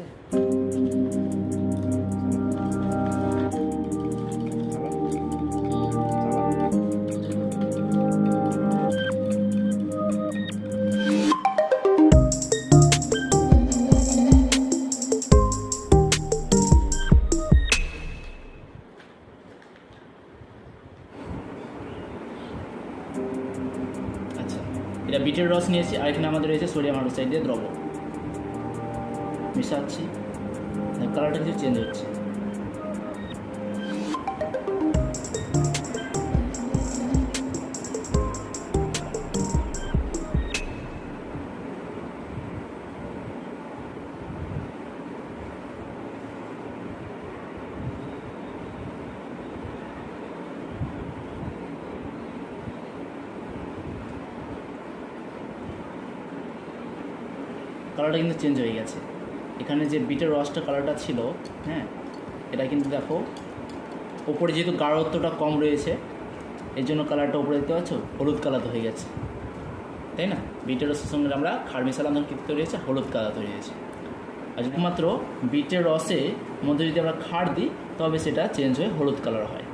গেছে আচ্ছা এটা বিটের রস নিয়েছি আর এখানে আমাদের রয়েছে সোডিয়াম হাইড্রোক্সাইড দিয়ে দ্রব। মিশাচ্ছি কালারটা কিছু চেঞ্জ হচ্ছে। কালারটা কিন্তু চেঞ্জ হয়ে গেছে। এখানে যে বিটের রসটা কালারটা ছিল হ্যাঁ এটা কিন্তু দেখো, ওপরে যেহেতু গাঢ়ত্বটা কম রয়েছে, এর জন্য কালারটা উপরে দেখতে পাচ্ছ, হলুদ কালার হয়ে গেছে। তাই না? বিটের রসের সঙ্গে আমরা খার মিশালাম তখন কিন্তু তৈরি হয়েছে? হলুদ কালার তৈরি হয়েছে। আর যদি মাত্র বিটের রসে মধ্যে যদি আমরা খার দিই, তবে সেটা চেঞ্জ হয়ে হলুদ কালার হয়।